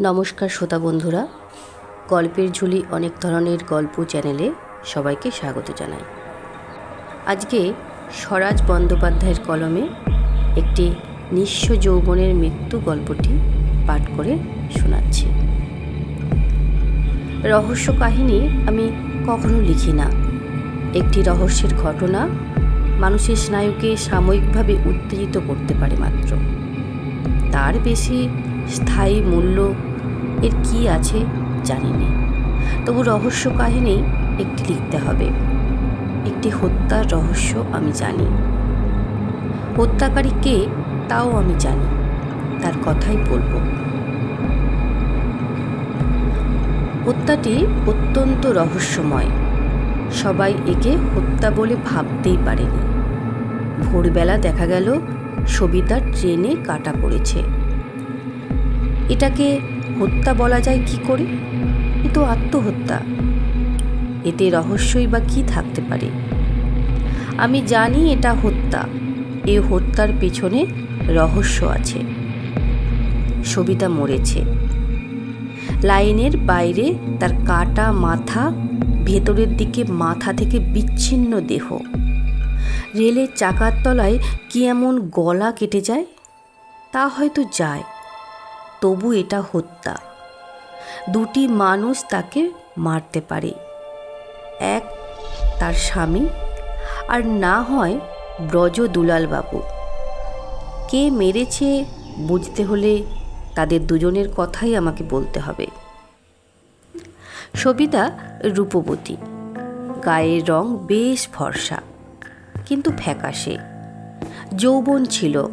নমস্কার শ্রোতা বন্ধুরা। গল্পের ঝুলি অনেক ধরনের গল্প চ্যানেলে সবাইকে স্বাগত জানাই। আজকে স্বরাজ বন্দ্যোপাধ্যায়ের কলমে একটি নিঃস্ব যৌবনের মৃত্যু গল্পটি পাঠ করে শোনাচ্ছি। রহস্য কাহিনী আমি কখনো লিখি না। একটি রহস্যের ঘটনা মানুষের স্নায়ুকে সাময়িকভাবে উত্তেজিত করতে পারে মাত্র। তার বেশি স্থায়ী মূল্য এর কি আছে জানি না। তবু রহস্য কাহিনী একটি লিখতে হবে। একটি হত্যার রহস্য আমি জানি। হত্যাকারী কে তাও আমি জানি। তার কথাই বলব। হত্যাটি অত্যন্ত রহস্যময়। সবাই একে হত্যা বলে ভাবতেই পারেনি। ভোরবেলা দেখা গেল সবিতার ট্রেনে কাটা পড়েছে। এটাকে হত্যা বলা যায় কি করে? এ তো আত্মহত্যা। এতে রহস্যই বা কি থাকতে পারে? আমি জানি এটা হত্যা। এ হত্যার পেছনে রহস্য আছে। সবিতা মরেছে। লাইনের বাইরে তার কাটা মাথা, ভেতরের দিকে মাথা থেকে বিচ্ছিন্ন দেহ। রেলের চাকার তলায় কি এমন গলা কেটে যায়? তা হয়তো যায়। তবু এটা হত্যা। দুটি মানুষ তাকে মারতে পারে। এক তার স্বামী, আর না হয় ব্রজ দুলালবাবু। কে মেরেছে বুঝতে হলে তাদের দুজনের কথাই আমাকে বলতে হবে। সবিতা রূপবতী। গায়ের রং বেশ ফর্সা, কিন্তু ফ্যাকাশে। যৌবন ছিল।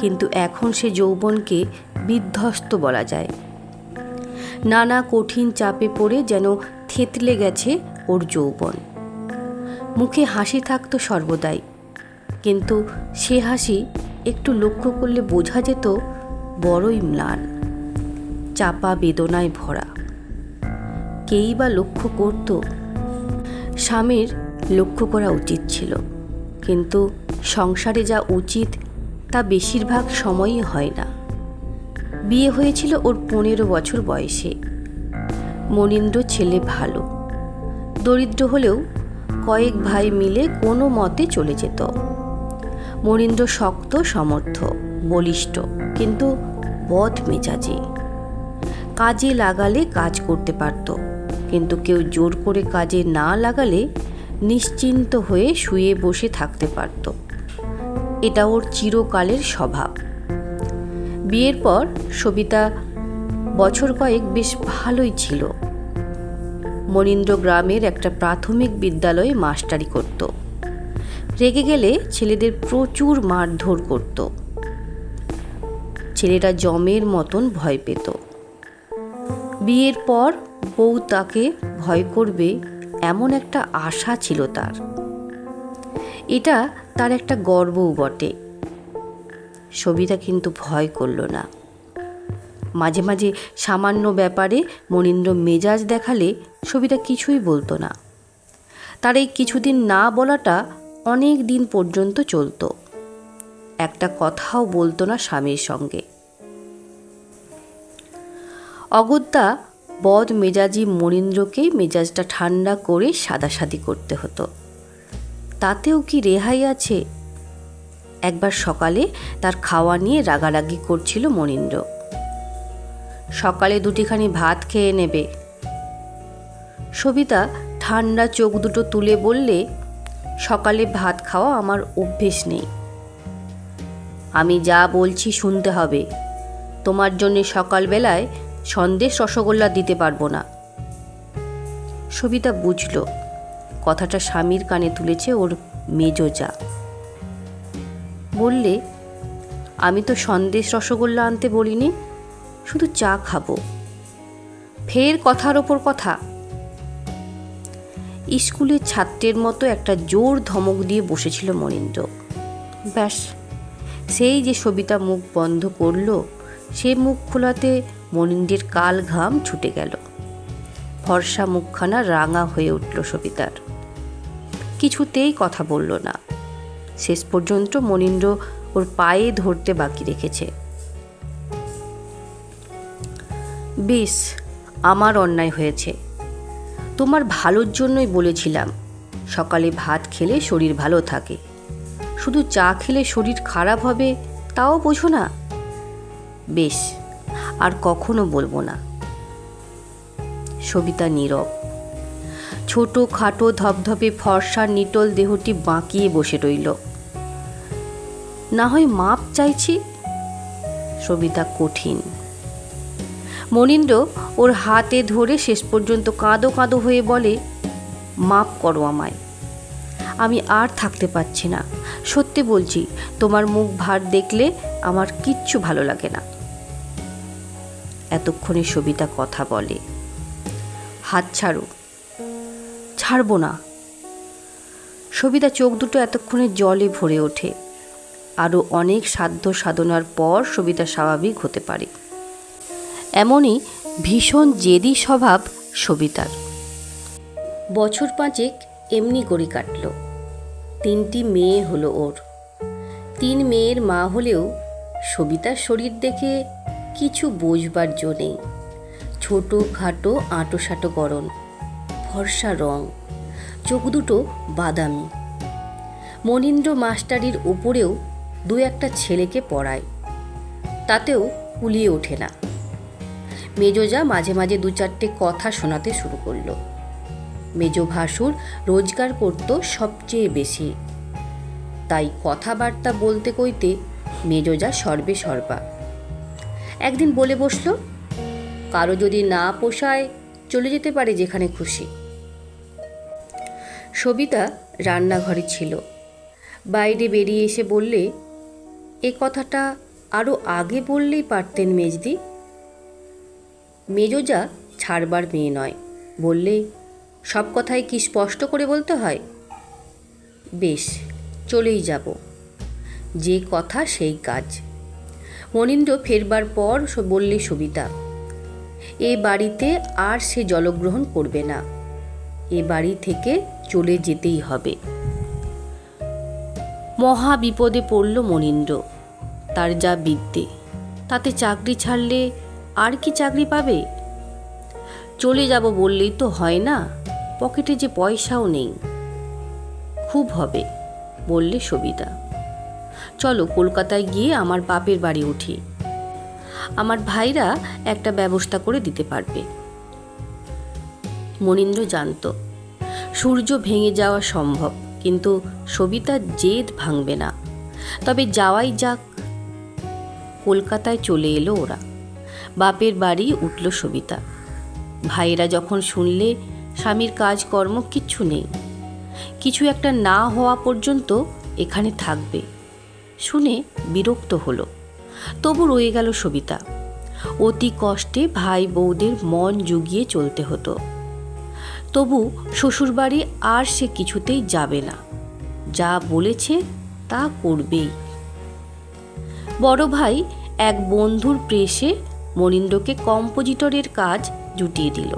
কিন্তু এখন সে যৌবনকে বিধ্বস্ত বলা যায়। নানা কঠিন চাপে পড়ে যেন থেতলে গেছে ওর যৌবন। মুখে হাসি থাকতো সর্বদাই, কিন্তু সে হাসি একটু লক্ষ্য করলে বোঝা যেত বড়ই ম্লান, চাপা বেদনায় ভরা। কেই বা লক্ষ্য করত, স্বামীর লক্ষ্য করা উচিত ছিল, কিন্তু সংসারে যা উচিত তা বেশিরভাগ সময়ই হয় না। বিয়ে হয়েছিল ওর পনেরো বছর বয়সে। মনীন্দ্র ছেলে ভালো। দরিদ্র হলেও কয়েক ভাই মিলে কোনো মতে চলে যেত। মনীন্দ্র শক্ত, সমর্থ, বলিষ্ঠ, কিন্তু বদ মেজাজি। কাজে লাগালে কাজ করতে পারত, কিন্তু কেউ জোর করে কাজে না লাগালে নিশ্চিন্ত হয়ে শুয়ে বসে থাকতে পারত। এটা ওর চিরকালের স্বভাব। বিয়ের পর সবিতা বছর কয়েক বেশ ভালোই ছিল। মনীন্দ্র গ্রামের একটা প্রাথমিক বিদ্যালয়ে মাস্টারি করত। রেগে গেলে ছেলেদের প্রচুর মারধর করত। ছেলেটা জমের মতন ভয় পেত। বিয়ের পর বউ তাকে ভয় করবে এমন একটা আশা ছিল তার। এটা তার একটা গর্বও বটে। সবিতা কিন্তু ভয় করল না। মাঝে মাঝে সামান্য ব্যাপারে মনীন্দ্র মেজাজ দেখালে সবিতা কিছুই বলতো না। তার এই কিছুদিন না বলাটা অনেক দিন পর্যন্ত চলতো। একটা কথাও বলতো না স্বামীর সঙ্গে। অগত্যা বদ মেজাজি মনীন্দ্রকেই মেজাজটা ঠান্ডা করে সাদাসাদি করতে হতো। তাতেও কি রেহাই আছে? একবার সকালে তার খাওয়া নিয়ে রাগারাগি করছিল মনীন্দ্র। সকালে দুটিখানি ভাত খেয়ে নেবে। সবিতা ঠান্ডা চোখ দুটো তুলে বললে, সকালে ভাত খাওয়া আমার অভ্যেস নেই। আমি যা বলছি শুনতে হবে। তোমার জন্যে সকালবেলায় সন্দেশ রসগোল্লা দিতে পারব না। সবিতা বুঝল। কথাটা স্বামীর কানে তুলেছে ওর মেজো যা। বললে, আমি তো সন্দেশ রসগোল্লা আনতে বলিনি, শুধু চা খাব। ফের কথার ওপর কথা। স্কুলের ছাত্রের মতো একটা জোর ধমক দিয়ে বসেছিল মনীন্দ্র। ব্যাস, সেই যে সবিতা মুখ বন্ধ করল, সে মুখ খোলাতে মনীন্দ্রের কাল ঘাম ছুটে গেল। ফর্সা মুখখানা রাঙা হয়ে উঠল সবিতার। কিছুতেই কথা বলল না। শেষ পর্যন্ত মনীন্দ্র ওর পায়ে ধরতে বাকি রেখেছে। বেশ, আমার অন্যায় হয়েছে। তোমার ভালোর জন্যই বলেছিলাম, সকালে ভাত খেলে শরীর ভালো থাকে। শুধু চা খেলে শরীর খারাপ হবে, তাও বোঝো না? বেশ, আর কখনো বলব না। সবিতা নীরব। ছোট খাটো ধপধপে ফর্সার নিটল দেহটি বাঁকিয়ে বসে রইল। না হয় মাপ চাইছি? সবিতা কঠিন। মনীন্দ্র ওর হাতে ধরে শেষ পর্যন্ত কাঁদো কাঁদো হয়ে বলে, মাপ করো আমায়। আমি আর থাকতে পারছি না। সত্যি বলছি, তোমার মুখ ভার দেখলে আমার কিচ্ছু ভালো লাগে না। এতক্ষণে সবিতা কথা বলে, হাত ছাড়ো। ছাড়বো না। সবিতা চোখ দুটো এতক্ষণে জলে ভরে ওঠে। আরও অনেক সাধ্য সাধনার পর সবিতা স্বাভাবিক হতে পারে। এমনই ভীষণ জেদি স্বভাব সবিতার। বছর পাঁচেক এমনি গড়ি কাটল। তিনটি মেয়ে হলো ওর। তিন মেয়ের মা হলেও সবিতার শরীর দেখে কিছু বোঝবার জো নেই। ছোটো খাটো আঁটো সাঁটো গরম ফর্সা রং। চোখ দুটো বাদামি। মনীন্দ্র মাস্টারির ওপরেও দু একটা ছেলেকে পড়ায়। তাতেও কুলিয়ে ওঠে না। মেজোজা মাঝে মাঝে দু চারটে কথা শোনাতে শুরু করল। মেজো ভাসুর রোজগার করত সবচেয়ে বেশি। তাই কথাবার্তা বলতে কইতে মেজোজা সর্বে সর্বা। একদিন বলে বসল, কারও যদি না পোষায় চলে যেতে পারে যেখানে খুশি। সবিতা রান্নাঘরে ছিল। বাইরে বেরিয়ে এসে বললে, এ কথাটা আরও আগে বললেই পারতেন মেজদি। মেজোজা ছাড়বার মেয়ে নয়। বললে, সব কথাই কি স্পষ্ট করে বলতে হয়? বেশ, চলেই যাব। যে কথা সেই কাজ। মনীন্দ্র ফেরবার পর বললে সবিতা, এ বাড়িতে আর সে জলগ্রহণ করবে না। এ বাড়ি থেকে চলে যেতেই হবে। মহা বিপদে পড়ল মনীন্দ্র। তার যা বিদ্যে, তাতে চাকরি ছাড়লে আর কি চাকরি পাবে? চলে যাব বললেই তো হয় না, পকেটে যে পয়সাও নেই। খুব হবে, বললে সবিতা। চলো কলকাতায় গিয়ে আমার বাপের বাড়ি উঠি। আমার ভাইরা একটা ব্যবস্থা করে দিতে পারবে। মনীন্দ্র জানত সূর্য ভেঙে যাওয়া সম্ভব, কিন্তু সবিতার জেদ ভাঙবে না। তবে যাওয়াই যাক, কলকাতায় চলে এলো ওরা। বাপের বাড়ি উঠল সবিতা। ভাইরা যখন শুনলে, স্বামীর কাজকর্ম কিচ্ছু নেই। কিছু একটা না হওয়া পর্যন্ত এখানে থাকবে। শুনে বিরক্ত হলো। তবু রয়ে গেল সবিতা। অতি কষ্টে ভাই বৌদের মন জুগিয়ে চলতে হতো। তবু শ্বশুরবাড়ি আর সে কিছুতেই যাবে না। যা বলেছে তা করবেই। বড় ভাই এক বন্ধুর প্রেসে মনিন্দ্রকে কম্পোজিটরের কাজ জুটিয়ে দিল।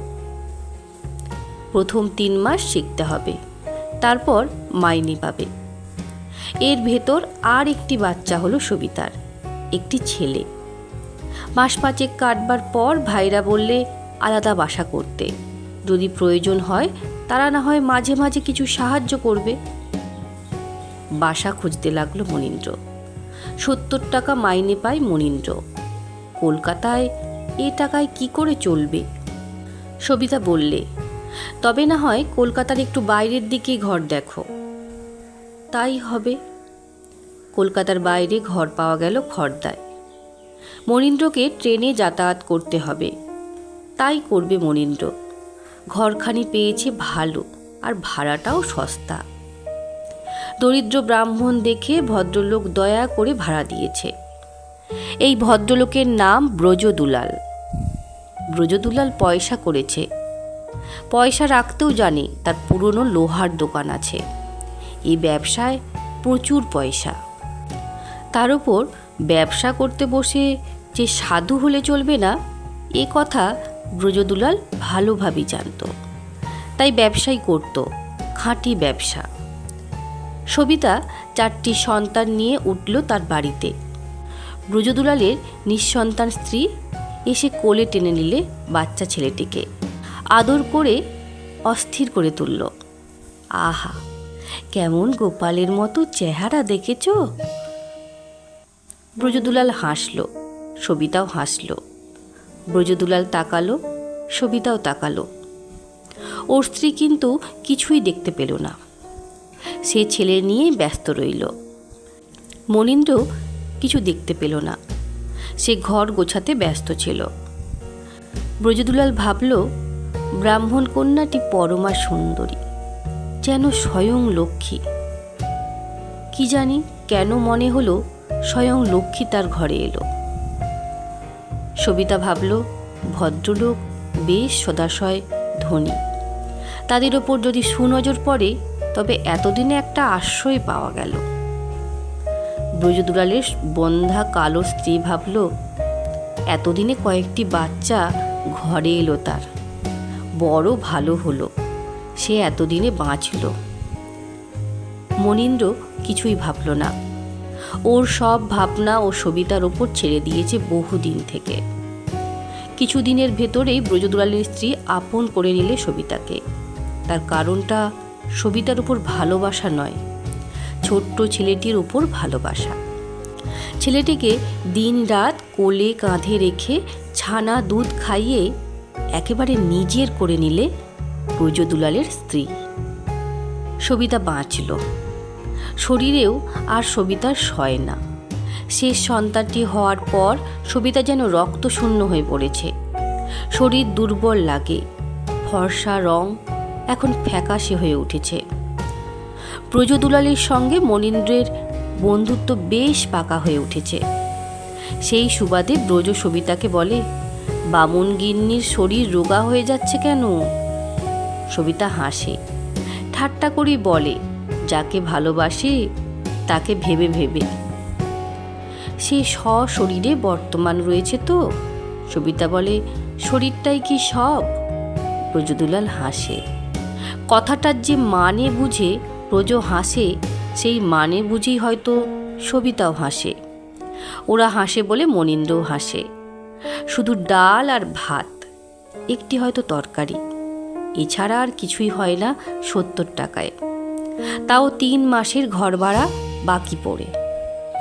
প্রথম তিন মাস শিখতে হবে, তারপর মাইনে পাবে। এর ভেতর আর একটি বাচ্চা হলো সবিতার, একটি ছেলে। মাস পাঁচেক কাটবার পর ভাইরা বললে, আলাদা বাসা করতে। যদি প্রয়োজন হয়, তারা না হয় মাঝে মাঝে কিছু সাহায্য করবে। বাসা খুঁজতে লাগল মনীন্দ্র। সত্তর টাকা মাইনে পায় মনীন্দ্র। কলকাতায় এ টাকায় কি করে চলবে? সবিতা বললে, তবে না হয় কলকাতার একটু বাইরের দিকেই ঘর দেখো। তাই হবে? কলকাতার বাইরে ঘর পাওয়া গেল খড়দায় মনীন্দ্রকে ট্রেনে যাতায়াত করতে হবে। তাই করবে মনীন্দ্র। ঘরখানি পেয়েছে ভালো, আর ভাড়াটাও সস্তা। দরিদ্র ব্রাহ্মণ দেখে ভদ্রলোক দয়া করে ভাড়া দিয়েছে। এই ভদ্রলোকের নাম ব্রজদুলাল। ব্রজদুলাল পয়সা করেছে। পয়সা রাখতেও জানে তার পুরনো লোহার দোকান আছে। এই ব্যবসায় প্রচুর পয়সা। তার উপর ব্যবসা করতে বসে যে সাধু হলে চলবে না, এ কথা ব্রজদুলাল ভালোভাবেই জানত। তাই ব্যবসাই করত, খাঁটি ব্যবসা। সবিতা চারটি সন্তান নিয়ে উঠল তার বাড়িতে। ব্রজদুলালের নিঃসন্তান স্ত্রী এসে কোলে টেনে নিলে বাচ্চা ছেলেটিকে। আদর করে অস্থির করে তুলল। আহা, কেমন গোপালের মতো চেহারা দেখেছ? ব্রজদুলাল হাসল, সবিতাও হাসল। ব্রজদুলাল তাকালো, সবিতাও তাকালো। ওর স্ত্রী কিন্তু কিছুই দেখতে পেল না। সে ছেলে নিয়েই ব্যস্ত রইল। মনীন্দ্র কিছু দেখতে পেল না। সে ঘর গোছাতে ব্যস্ত ছিল। ব্রজদুলাল ভাবল, ব্রাহ্মণ কন্যাটি পরমা সুন্দরী, যেন স্বয়ং লক্ষ্মী। কি জানি কেন মনে হলো স্বয়ং লক্ষ্মী তার ঘরে এলো। সবিতা ভাবল, ভদ্রলোক বেশ সদাশয় ধনী। তাদের ওপর যদি সুনজর পড়ে, তবে এতদিনে একটা আশ্রয় পাওয়া গেল। ব্রজদুলালের বন্ধা কালো স্ত্রী ভাবল, এতদিনে কয়েকটি বাচ্চা ঘরে এলো তার। বড় ভালো হলো, সে এতদিনে বাঁচল। মনীন্দ্র কিছুই ভাবল না। ওর সব ভাবনা ও সবিতার ওপর ছেড়ে দিয়েছে বহুদিন থেকে। কিছুদিনের ভেতরেই ব্রজদুলালের স্ত্রী আপন করে নিলে সবিতাকে। তার কারণটা সবিতার উপর ভালোবাসা নয়, ছোট্ট ছেলেটির উপর ভালোবাসা। ছেলেটিকে দিন রাত কোলে কাঁধে রেখে ছানা দুধ খাইয়ে একেবারে নিজের করে নিলে ব্রজদুলালের স্ত্রী। সবিতা বাঁচল। শরীরেও আর সবিতার সয় না। শেষ সন্তানটি হওয়ার পর সবিতা যেন রক্তশূন্য হয়ে পড়েছে। শরীর দুর্বল লাগে, ফর্সা রং এখন ফ্যাকাশে হয়ে উঠেছে। ব্রজদুলালের সঙ্গে মনীন্দ্রের বন্ধুত্ব বেশ পাকা হয়ে উঠেছে। সেই সুবাদে ব্রজ সবিতাকে বলে, বামুন গিন্নির শরীর রোগা হয়ে যাচ্ছে কেন? সবিতা হাসে, ঠাট্টা করেই বলে যাকে ভালোবাসে, তাকে ভেবে ভেবে। সে সশরীরে বর্তমান রয়েছে তো। সবিতা বলে, শরীরটাই কি সব? ব্রজদুলাল হাসে। কথাটার যে মানে বুঝে, প্রজ হাসে, সেই মানে বুঝেই হয়তো সবিতাও হাসে। ওরা হাসে বলে মনীন্দ্রও হাসে। শুধু ডাল আর ভাত, একটি হয়তো তরকারি। এছাড়া আর কিছুই হয় না সত্তর টাকায়। তাও তিন মাসের ঘর ভাড়া বাকি পড়ে।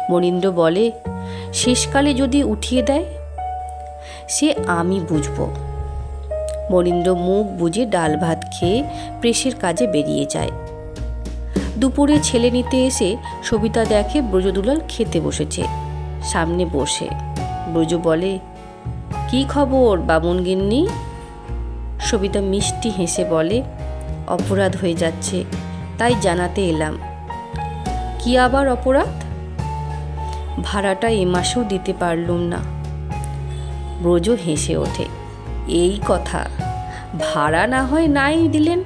মনীন্দ্র বলে, শেষকালে যদি উঠিয়ে দেয়, সে আমি বুঝব। মনীন্দ্র মুখ বুঝে ডাল ভাত খেয়ে প্রেসের কাজে বেরিয়ে যায়। দুপুরে ছেলে নিতে এসে সবিতা দেখে ব্রজদুলাল খেতে বসেছে। সামনে বসে। ব্রজ বলে, কি খবর, বামুন গিন্নি? সবিতা মিষ্টি হেসে বলে, অপরাধ হয়ে যাচ্ছে। তাই জানাতে এলাম। কি আবার অপরাধ? ভাড়াটা এ মাসেও দিতে পারলুম না। ব্রজ হেসে ওঠে, এই কথা, ভাড়া না হয় নাই দিলেন?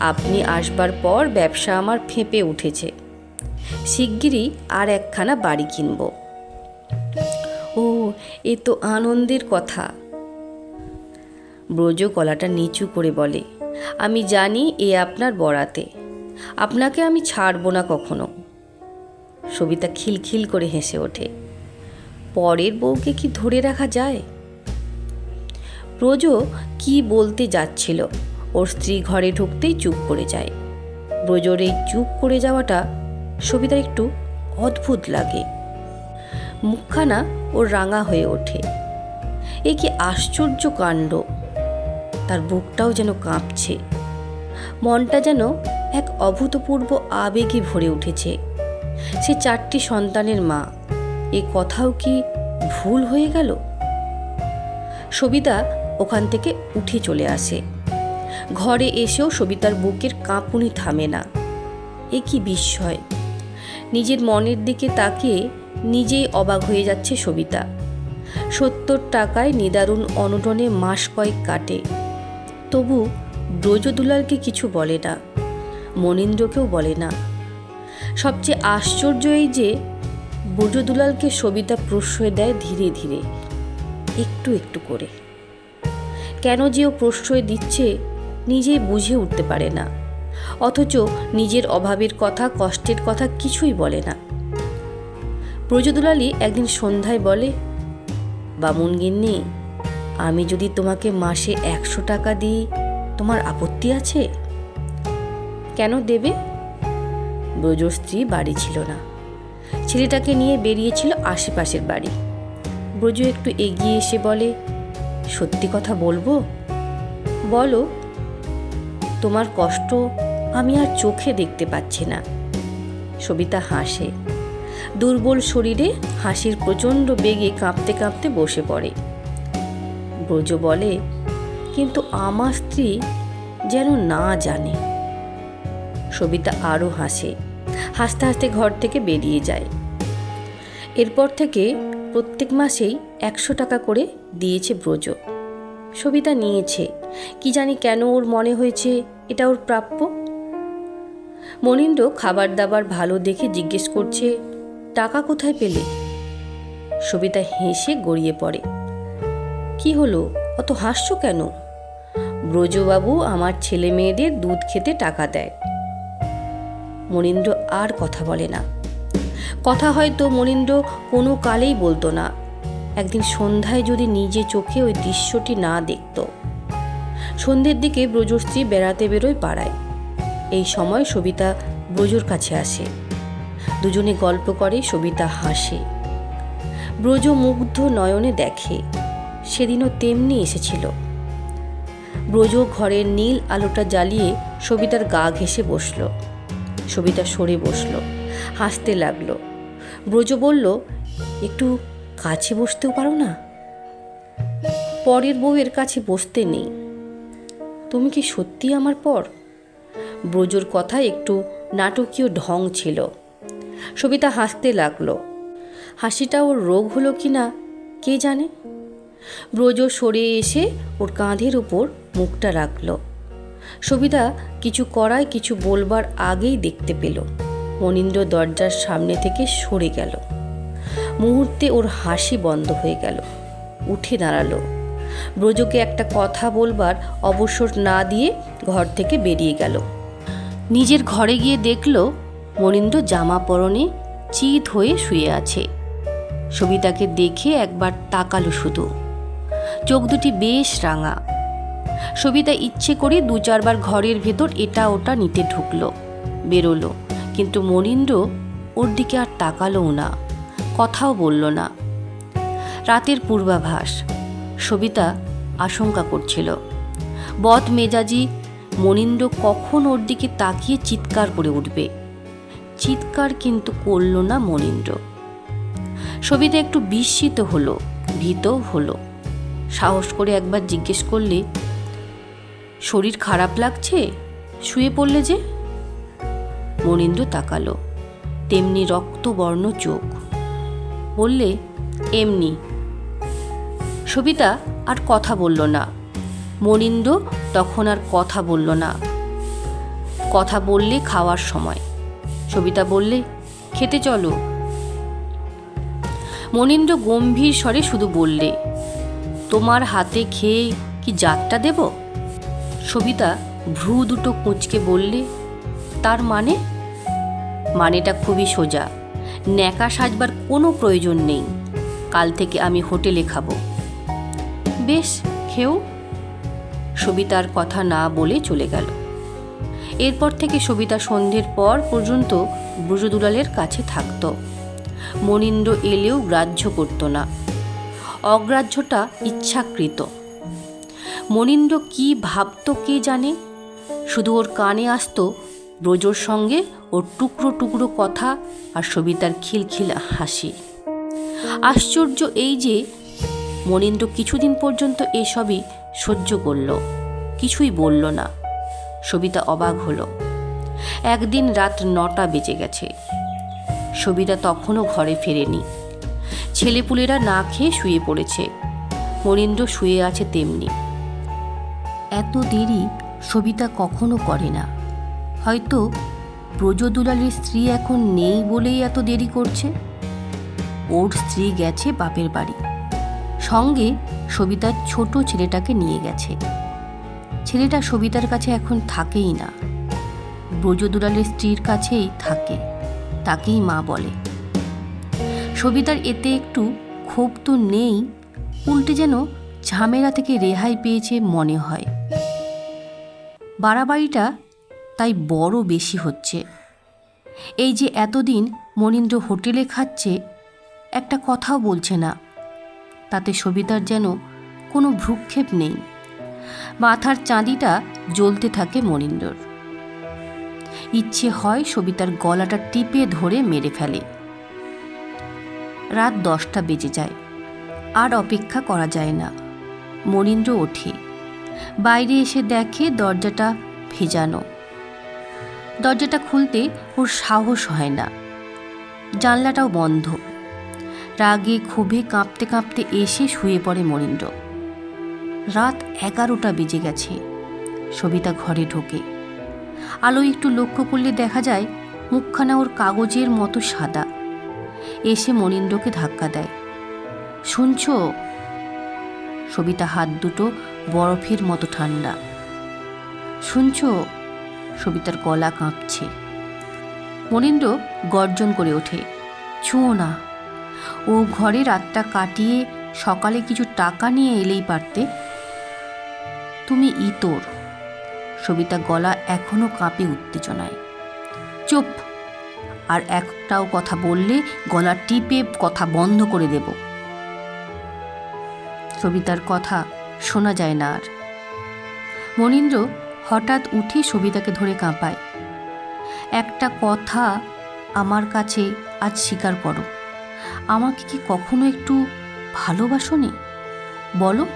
আপনি আসবার পর ব্যবসা আমার ফেঁপে উঠেছে। শিগগিরই আর একখানা বাড়ি কিনব। ও, এ তো আনন্দের কথা। ব্রজ গলাটা নিচু করে বলে, আমি জানি এ আপনার বরাতে। আপনাকে আমি ছাড়বো না কখনো। সবিতা খিলখিল করে হেসে ওঠে। পরের বউকে কি ধরে রাখা যায়? ব্রজ কি বলতে যাচ্ছিল? ওর স্ত্রী ঘরে ঢুকতেই চুপ করে যায়। ব্রজর এই চুপ করে যাওয়াটা সবিতার একটু অদ্ভুত লাগে। মুখখানা ওর রাঙা হয়ে ওঠে। এ কি আশ্চর্য কাণ্ড। তার বুকটাও যেন কাঁপছে। মনটা যেন এক অভূতপূর্ব আবেগে ভরে উঠেছে। সে চারটি সন্তানের মা। এ কথাও কি ভুল হয়ে গেল? সবিতা ওখান থেকে উঠে চলে আসে। ঘরে এসেও সবিতার বুকের কাঁপুনি থামে না। এ কি বিস্ময়। নিজের মনের দিকে তাকিয়ে নিজেই অবাক হয়ে যাচ্ছে সবিতা। সত্তর টাকায় নিদারুণ অনটনে মাস কয়েক কাটে। তবু ব্রজদুলালকে কিছু বলে না। মনীন্দ্রকেও বলে না। সবচেয়ে আশ্চর্য এই যে, ব্রজদুলালকে সবিতা প্রশ্রয় দেয় ধীরে ধীরে, একটু একটু করে। কেন যে ও প্রশ্রয় দিচ্ছে, নিজেই বুঝে উঠতে পারে না। অথচ নিজের অভাবের কথা, কষ্টের কথা কিছুই বলে না। ব্রজদুলালি একদিন সন্ধ্যায় বলে, বামুন গিন্নি, আমি যদি তোমাকে মাসে একশো টাকা দিই, তোমার আপত্তি আছে? কেন দেবে? ব্রজর স্ত্রী বাড়ি ছিল না। ছেলেটাকে নিয়ে বেরিয়েছিল আশেপাশের বাড়ি। ব্রজ একটু এগিয়ে এসে বলে, সত্যি কথা বলব? বলো, তোমার কষ্ট আমি আর চোখে দেখতে পাচ্ছি না। সবিতা হাসে। দুর্বল শরীরে হাসির প্রচণ্ড বেগে কাঁপতে কাঁপতে বসে পড়ে। ব্রজ বলে, কিন্তু আমার স্ত্রী যেন না জানে। সবিতা আরও হাসে। হাসতে হাসতে ঘর থেকে বেরিয়ে যায়। এরপর থেকে প্রত্যেক মাসেই একশো টাকা করে দিয়েছে ব্রজ। সবিতা নিয়েছে, কি জানি কেন ওর মনে হয়েছে এটা ওর প্রাপ্য? মনিন্দ্র খাবার দাবার ভালো দেখে জিজ্ঞেস করছে, টাকা কোথায় পেলে? সবিতা হেসে গড়িয়ে পড়ে, কি হলো? অত হাসছো কেন? ব্রজবাবু আমার ছেলে মেয়েদের দুধ খেতে টাকা দেয়। মনীন্দ্র আর কথা বলে না। কথা হয়তো মনীন্দ্র কোনো কালেই বলতো না। একদিন সন্ধ্যায় যদি নিজে চোখে ওই দৃশ্যটি না দেখত। সন্ধ্যের দিকে ব্রজর স্ত্রী বেড়াতে বেরোয় পাড়ায়। এই সময় সবিতা ব্রজর কাছে আসে। দুজনে গল্প করে, সবিতা হাসে। ব্রজ মুগ্ধ নয়নে দেখে, সেদিনও তেমনি এসেছিল। ব্রজ ঘরের নীল আলোটা জ্বালিয়ে সবিতার গা ঘেসে বসল। সবিতা সরে বসল, হাসতে লাগল। ব্রজ বলল, একটু কাছে বসতেও পারো না? পরের বউয়ের কাছে বসতে নেই। তুমি কি সত্যি আমার পর? ব্রজর কথা একটু নাটকীয় ঢং ছিল। সবিতা হাসতে লাগল, হাসিটা ওর রোগ হলো কি না, কে জানে? ব্রজ সরে এসে ওর কাঁধের উপর মুখটা রাখল। সবিতা কিছু করায় কিছু বলবার আগেই দেখতে পেল। মনীন্দ্র দরজার সামনে থেকে সরে গেল। মুহূর্তে ওর হাসি বন্ধ হয়ে গেল। উঠে দাঁড়াল। ব্রজকে একটা কথা বলবার অবসর না দিয়ে ঘর থেকে বেরিয়ে গেল। নিজের ঘরে গিয়ে দেখল মনীন্দ্র জামা পরনে চিত হয়ে শুয়ে আছে। সবিতাকে দেখে একবার তাকালো শুধু। চোখ দুটি বেশ রাঙা। সবিতা ইচ্ছে করে দু চারবার ঘরের ভেতর এটা ওটা নিতে ঢুকলো, বেরোলো। কিন্তু মনীন্দ্র ওর দিকে আর তাকালোও না, কথাও বলল না। রাতের পূর্বাভাস, সবিতা আশঙ্কা করছিল। বদ মেজাজি, মনীন্দ্র কখন ওর দিকে তাকিয়ে চিৎকার করে উঠবে? চিৎকার কিন্তু করল না মনীন্দ্র। সবিতা একটু বিস্মিত হলো, ভীত হলো। সাহস করে একবার জিজ্ঞেস করলে শরীর খারাপ লাগছে? শুয়ে পড়লে যে? মনীন্দ্র তাকালো। তেমনি রক্তবর্ণ চোখ। বললে, এমনি। সবিতা আর কথা বলল না। মনীন্দ্র তখন আর কথা বলল না। কথা বললে খাওয়ার সময়। সবিতা বললে, খেতে চলো। মনীন্দ্র গম্ভীর স্বরে শুধু বললে, তোমার হাতে খেয়ে কি জাতটা দেব? সবিতা ভ্রু দুটো কুঁচকে বললে, তার মানে? মানেটা খুবই সোজা। ন্যাকা সাজবার কোনো প্রয়োজন নেই। কাল থেকে আমি হোটেলে খাব। বেশ, খেও। সবিতার কথা না বলে চলে গেল। এরপর থেকে সবিতা সন্ধ্যের পর পর্যন্ত ব্রজদুলালের কাছে থাকত। মনীন্দ্র এলেও গ্রাহ্য করত না। অগ্রাহ্যটা ইচ্ছাকৃত। মনীন্দ্র কি ভাবত কে জানে? শুধু ওর কানে আসতো ব্রজর সঙ্গে ওর টুকরো টুকরো কথা আর সবিতার খিলখিল হাসি। আশ্চর্য এই যে মনীন্দ্র কিছুদিন পর্যন্ত এসবই সহ্য করল, কিছুই বলল না। সবিতা অবাক হলো। একদিন রাত নটা বেজে গেছে। সবিতা তখনও ঘরে ফেরেনি। ছেলেপুলেরা না খেয়ে শুয়ে পড়েছে। মনীন্দ্র শুয়ে আছে তেমনি। এত দেরি সবিতা কখনো করে না। হয়তো ব্রজদুলালের স্ত্রী এখন নেই বলেই এত দেরি করছে। ওর স্ত্রী গেছে বাপের বাড়ি। সঙ্গে সবিতার ছোট ছেলেটাকে নিয়ে গেছে। ছেলেটা সবিতার কাছে এখন থাকেই না। ব্রজদুলালের স্ত্রীর কাছেই থাকে, তাকেই মা বলে। সবিতার এতে একটু ক্ষোভ তো নেই, উল্টে যেন ঝামেলা থেকে রেহাই পেয়েছে মনে হয়। বাড়াবাড়িটা তাই বড় বেশি হচ্ছে। এই যে এতদিন মনীন্দ্র হোটেলে খাচ্ছে, একটা কথাও বলছে না। তাতে সবিতার যেন কোনো ভ্রুক্ষেপ নেই। মাথার চাঁদিটা জ্বলতে থাকে মনীন্দ্রর। ইচ্ছে হয় সবিতার গলাটা টিপে ধরে মেরে ফেলে। রাত দশটা বেজে যায়। আর অপেক্ষা করা যায় না। মনীন্দ্র ওঠে। বাইরে এসে দেখে দরজাটা ভেজানো। দরজাটা খুলতে ওর সাহস হয় না। জানলাটাও বন্ধ। রাগে ক্ষোভে কাঁপতে কাঁপতে এসে শুয়ে পড়ে মরিন্দ্র রাত এগারোটা বেজে গেছে। সবিতা ঘরে ঢোকে। আলো একটু লক্ষ্য করলে দেখা যায়, মুখখানা ওর কাগজের মতো সাদা। এসে মনীন্দ্রকে ধাক্কা দেয়। শুনছ? সবিতা হাত দুটো বরফের মতো ঠান্ডা। শুনছ? সবিতার গলা কাঁপছে। মনেন্দ্র গর্জন করে ওঠে, ছুঁয়ো না। ও ঘরে রাতটা কাটিয়ে সকালে কিছু টাকা নিয়ে এলেই পারতে। তুমি ইতর সবিতা গলা এখনও কাঁপে উত্তেজনায়। চুপ। আর একটাও কথা বললে গলা টিপে কথা বন্ধ করে দেব। সবিতার কথা শোনা যায় না আর। মনীন্দ্র হঠাৎ উঠে সবিতাকে ধরে কাঁপায়। একটা কথা আমার কাছে আজ স্বীকার করো। আমাকে কি কখনো একটু ভালোবাসনি? বলো।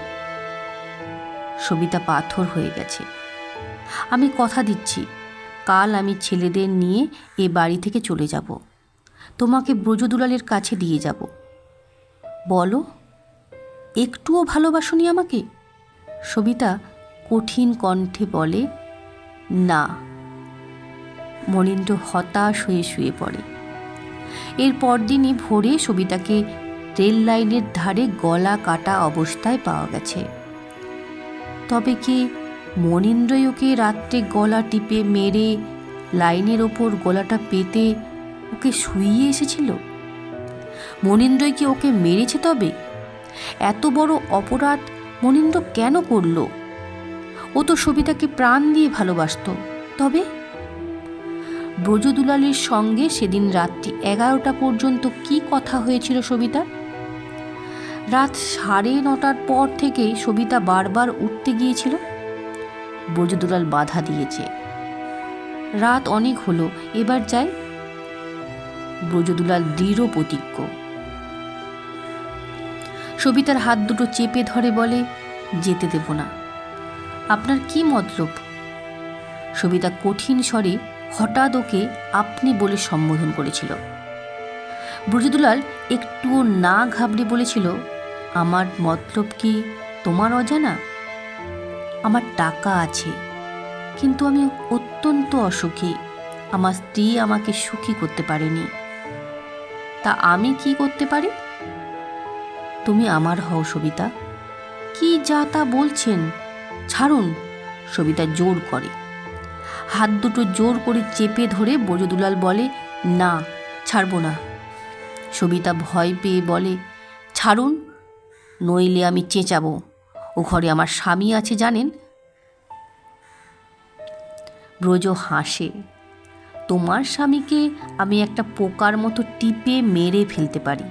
সবিতা পাথর হয়ে গেছে। আমি কথা দিচ্ছি। কাল আমি ছেলেদের নিয়ে এ বাড়ি থেকে চলে যাব। তোমাকে ব্রজদুলালের কাছে দিয়ে যাব। বলো। একটুও ভালোবাসনি আমাকে? সবিতা কঠিন কণ্ঠে বলে, না। মনীন্দ্র হতাশ হয়ে শুয়ে পড়ে। এর পরদিনই ভোরে সবিতাকে রেল লাইনের ধারে গলা কাটা অবস্থায় পাওয়া গেছে। তবে কি মনীন্দ্রই ওকে রাত্রে গলা টিপে মেরে লাইনের ওপর গলাটা পেতে ওকে শুইয়ে এসেছিল? মনীন্দ্রই কি ওকে মেরেছে তবে? এত বড় অপরাধ মনীন্দ্র কেন করল ও তো সবিতাকে প্রাণ দিয়ে ভালোবাসত। তবে? ব্রজদুলালের সঙ্গে সেদিন রাত্রি এগারোটা পর্যন্ত কি কথা হয়েছিল সবিতার? রাত সাড়ে নটার পর থেকে সবিতা বারবার উঠতে গিয়েছিল। ব্রজদুলাল বাধা দিয়েছে। রাত অনেক হলো, এবার যাই। ব্রজদুলাল দৃঢ় প্রতিজ্ঞ। সবিতার হাত দুটো চেপে ধরে বলে, যেতে দেব না। আপনার কি মতলব? সবিতা কঠিন স্বরে হঠাৎ ওকে আপনি বলে সম্বোধন করেছিল। ব্রজদুলাল একটুও না ঘাবড়ে বলেছিল, আমার মতলব কি তোমার অজানা? আমার টাকা আছে, কিন্তু আমি অত্যন্ত অসুখী। আমার স্ত্রী আমাকে সুখী করতে পারেনি। তা আমি কি করতে পারি? তুমি আমার হও সবিতা। কি যা তা বলছেন? ছাড়ুন, সবিতা জোর করে। হাত দুটো জোর করে চেপে ধরে বজদুলাল বলে, না, ছাড়বো না। সবিতা ভয় পেয়ে বলে, ছাড়ুন, নইলে আমি চেঁচাবো। ও ঘরে আমার স্বামী আছে, জানেন? ব্রজ হাসে, তোমার স্বামীকে আমি একটা পোকার মতো টিপে মেরে ফেলতে পারি।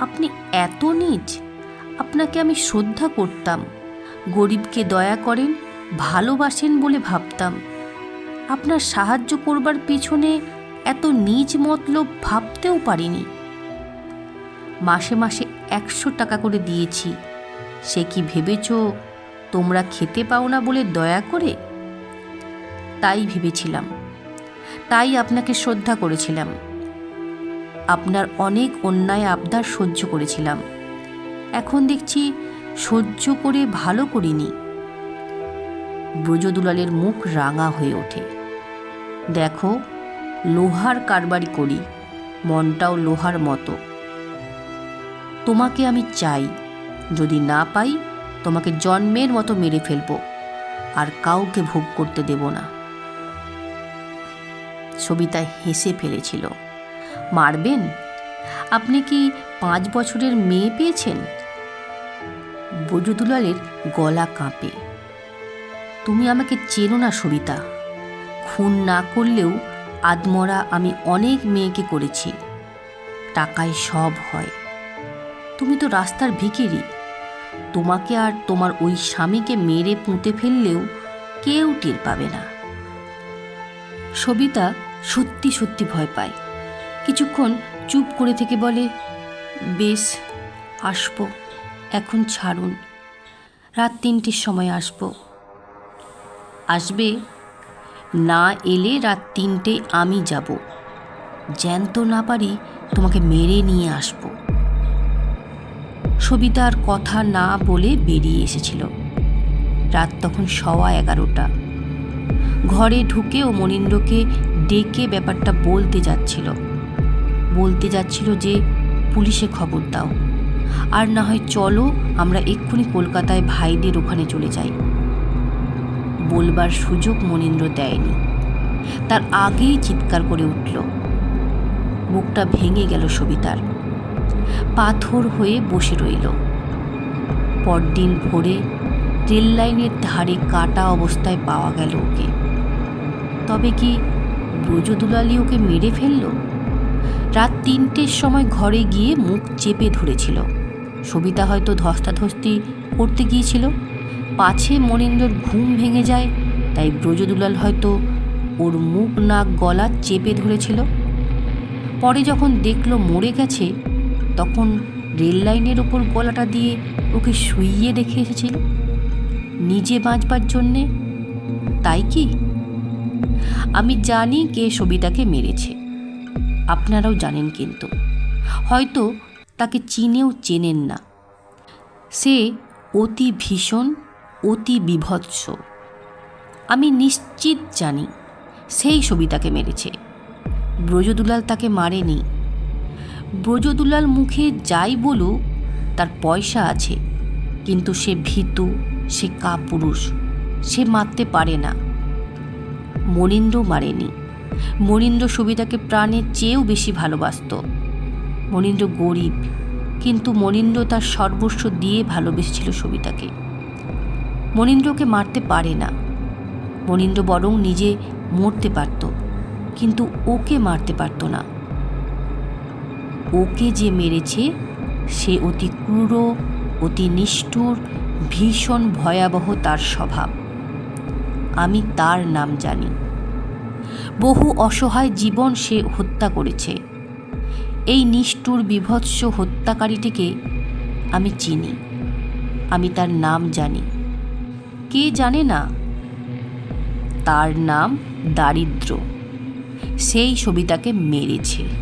আপনি এত নিজ। আপনাকে আমি শ্রদ্ধা করতাম। গরিবকে দয়া করেন, ভালোবাসেন বলে ভাবতাম। আপনার সাহায্য করবার পিছনে এত নিজ মতলব ভাবতেও পারিনি। মাসে মাসে একশো টাকা করে দিয়েছি। সে কি ভেবেছ তোমরা খেতে পাও না বলে দয়া করে? তাই ভেবেছিলাম। তাই আপনাকে শ্রদ্ধা করেছিলাম। আপনার অনেক অন্যায় আবদার সহ্য করেছিলাম। এখন দেখছি সহ্য করে ভালো করিনি। ব্রজদুলালের মুখ রাঙা হয়ে ওঠে। দেখো, লোহার কারবারি করি, মনটাও লোহার মতো। তোমাকে আমি চাই, যদি না পাই, তোমাকে জন্মের মতো মেরে ফেলব, আর কাউকে ভোগ করতে দেব না। সবিতা হেসে ফেলেছিল। মারবেন? আপনি কি পাঁচ বছরের মেয়ে পেয়েছেন? বজুদুলালের গলা কাঁপে। তুমি আমাকে চেনো না সবিতা। খুন না করলেও আদমরা আমি অনেক মেয়েকে করেছি। টাকায় সব হয়। তুমি তো রাস্তার ভিখিরি। তোমাকে আর তোমার ওই স্বামীকে মেরে পুঁতে ফেললেও কেউ টের পাবে না। সবিতা সত্যি সত্যি ভয় পায়। কিছুক্ষণ চুপ করে থেকে বলে, বেশ, আসব। এখন ছাড়ুন। রাত তিনটির সময় আসব। আসবে? না এলে রাত তিনটে আমি যাব। জ্যান্ত না পারি তোমাকে মেরে নিয়ে আসব। সবিতার কথা না বলে বেরিয়ে এসেছিল। রাত তখন সওয়া এগারোটা। ঘরে ঢুকে ও মনীন্দ্রকে ডেকে ব্যাপারটা বলতে যাচ্ছিল। বলতে যাচ্ছিল যে, পুলিশে খবর দাও। আর না হয় চলো, আমরা এক্ষুনি কলকাতায় ভাইদের ওখানে চলে যাই। বলবার সুযোগ মনীন্দ্র দেয়নি। তার আগেই চিৎকার করে উঠল। বুকটা ভেঙে গেল সবিতার। পাথর হয়ে বসে রইল। পরদিন ভোরে রেল লাইনের ধারে কাটা অবস্থায় পাওয়া গেল ওকে। তবে কি ব্রজদুলালি ওকে মেরে ফেলল? রাত তিনটের সময় ঘরে গিয়ে মুখ চেপে ধরেছিল। সবিতা হয়তো ধস্তাধস্তি করতে গিয়েছিল। পাছে মনীন্দ্রর ঘুম ভেঙে যায়, তাই ব্রজদুলাল হয়তো ওর মুখ নাক গলা চেপে ধরেছিল। পরে যখন দেখল মরে গেছে, তখন রেল লাইনের ওপর গলাটা দিয়ে ওকে শুইয়ে রেখে এসেছিল। নিজে বাঁচবার জন্যে? তাই কি? আমি জানি কে সবিতাকে মেরেছে। আপনারাও জানেন কিন্তু। হয়তো তাকে চিনেও চেনেন না। সে অতি ভীষণ, অতি বিভৎস। আমি নিশ্চিত জানি সেই সবিতাকে মেরেছে। ব্রজদুলাল তাকে মারেনি। ব্রজদুলাল মুখে যাই বলুক, তার পয়সা আছে। কিন্তু সে ভীতু, সে কাপুরুষ, সে মারতে পারে না। মনীন্দ্র মারেনি। মনীন্দ্র সবিতাকে প্রাণের চেয়েও বেশি ভালোবাসত। মনীন্দ্র গরিব, কিন্তু মনীন্দ্র তার সর্বস্ব দিয়ে ভালোবেসেছিল সবিতাকে মনীন্দ্রকে মারতে পারে না। মনীন্দ্র বরং নিজে মরতে পারত, কিন্তু ওকে মারতে পারত না। ওকে যে মেরেছে, সে অতি ক্রূর, অতি নিষ্ঠুর, ভীষণ ভয়াবহ তার স্বভাব। আমি তার নাম জানি। বহু অসহায় জীবন সে হত্যা করেছে। এই নিষ্ঠুর বিভৎস হত্যাকারীটিকে আমি চিনি। আমি তার নাম জানি। কে জানে না? তার নাম দারিদ্র সেই সবিতাকে মেরেছে।